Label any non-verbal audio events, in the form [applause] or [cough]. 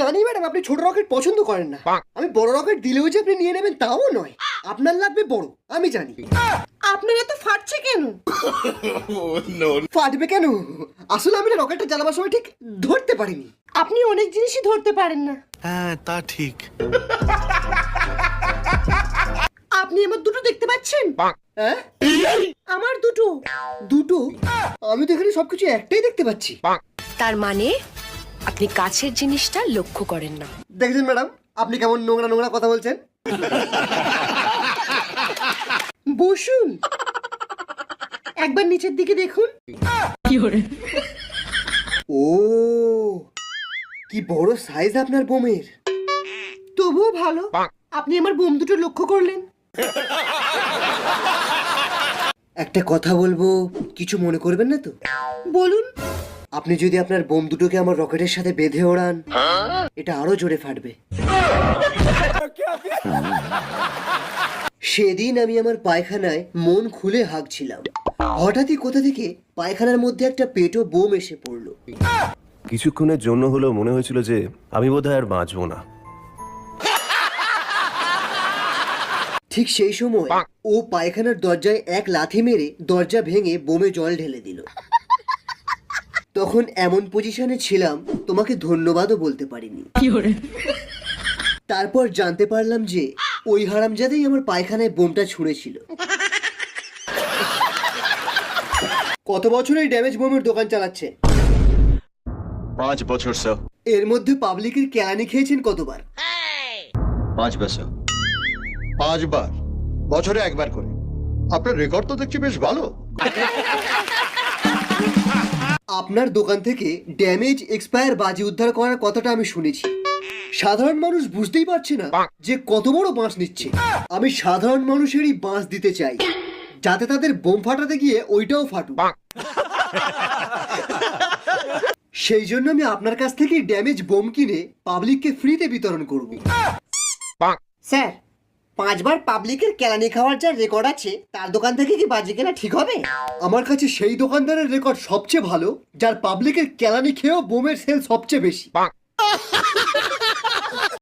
জানি ম্যাডাম আপনি ছোট রকেট পছন্দ করেন না। আমি বড় রকেট দিলেও যে আপনি নিয়ে নেবেন তাও নয়। আপনার লাগবে বড় আমি জানি। আপনার এত ফাটছে কেন? ফাটবে কেন? আসলে আমি না রকেটটা জ্বালাবার সময় ঠিক ধরতে পারিনি। আপনি অনেক জিনিসই ধরতে পারেন না। হ্যাঁ তা ঠিক। আপনি আমার দুটো দেখতে পাচ্ছেন? হ্যাঁ? আমার দুটো। দুটো? আমি তো এখানে সবকিছু একটাই দেখতে পাচ্ছি। তার মানে আপনি কাছের জিনিসটা লক্ষ্য করেন না। দেখছেন ম্যাডাম? আপনি কেমন নোংরা নোংরা কথা বলছেন? বসুন। একবার নিচের দিকে দেখুন। ও কি বড় সাইজ আপনার বোমের। তবুও ভালো। আপনি আমার বোম দুটো লক্ষ্য করলেন। একটা কথা বলব কিছু মনে করবেন না তো? বলুন। আপনি যদি আপনার বোম দুটোকে আমার রকেটের সাথে বেঁধে ওড়ান এটা আরও জোরে ফাটবে। সেদিন আমি আমার পায়খানায় মন খুলে হাঁকছিলাম। হঠাৎই কোথা থেকে পায়খানার মধ্যে একটা পেটো বোম এসে পড়ল। কিছুক্ষণের জন্য হলেও মনে হয়েছিল যে আমি বোধহয় আর বাঁচবো না। ঠিক সেই সময় ও পায়খানার দরজায় এক লাথি মেরে দরজা ভেঙে বোমে জল ঢেলে দিল। তখন এমন পজিশনে ছিলাম তোমাকে ধন্যবাদও বলতে পারিনি। তারপর জানতে পারলাম যে ওই হারামজাদেই আমার পায়খানায় বোমটা ছুঁড়েছিল। কত বছর এই ড্যামেজ বোমের দোকান চালাচ্ছে? পাঁচ বছর স্যার এর মধ্যে পাবলিকের কেলানি খেয়েছেন কতবার? পাঁচ বছর পাঁচবার। বছরে একবার করে। আপনার রেকর্ড তো দেখছি বেশ ভালো। আপনার দোকান থেকে ড্যামেজ এক্সপায়ার বাজি উদ্ধার করার কথাটা আমি শুনেছি। সাধারণ মানুষ বুঝতেই পারছে না যে কত বড় বাঁশ নিচ্ছে। আমি সাধারণ মানুষেরই বাঁশ দিতে চাই যাতে তাদের বোম ফাটাতে গিয়ে ওইটাও ফাটুক। সেই জন্য আমি আপনার কাছ থেকে ড্যামেজ বোম কিনে পাবলিককে ফ্রিতে বিতরণ করব। স্যার পাঁচবার পাবলিকের কেলানি খাওয়ার যা রেকর্ড আছে তার দোকান থেকে কি বাজি কেনা ঠিক হবে? আমার কাছে সেই দোকানদারের রেকর্ড সবচেয়ে ভালো যার পাবলিকের কেলানি খেয়েও বোমের সেল সবচেয়ে বেশি। [laughs]